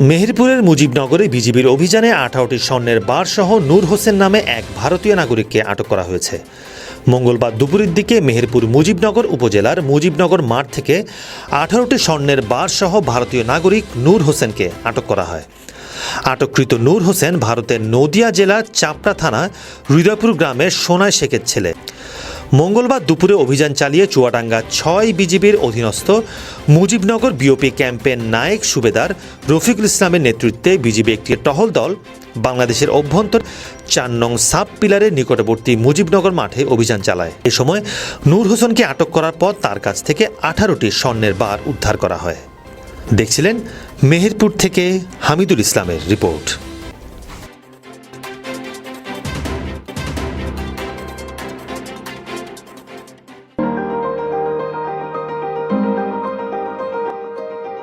মেহেরপুরের মুজিবনগরে বিজিবির অভিযানে আঠারোটি স্বর্ণের বার সহ নূর হোসেন নামে এক ভারতীয় নাগরিককে আটক করা হয়েছে। মঙ্গলবার দুপুরের দিকে মেহেরপুর মুজিবনগর উপজেলার মুজিবনগর মাঠ থেকে আঠারোটি স্বর্ণের বার সহ ভারতীয় নাগরিক নূর হোসেনকে আটক করা হয়। আটককৃত নূর হোসেন ভারতের নদিয়া জেলার চাপড়া থানা হৃদয়পুর গ্রামের সোনাই শেখের ছেলে। মঙ্গলবার দুপুরে অভিযান চালিয়ে চুয়াডাঙ্গা ছয় বিজিবির অধীনস্থ মুজিবনগর বিওপি ক্যাম্পের নায়েক সুবেদার রফিকুল ইসলামের নেতৃত্বে বিজিবি একটি টহল দল বাংলাদেশের অভ্যন্তর চার নং সাব পিলারের নিকটবর্তী মুজিবনগর মাঠে অভিযান চালায়। এ সময় নূর হোসেনকে আটক করার পর তার কাছ থেকে আঠারোটি স্বর্ণের বার উদ্ধার করা হয়। দেখছিলেন মেহেরপুর থেকে হামিদুল ইসলামের রিপোর্ট।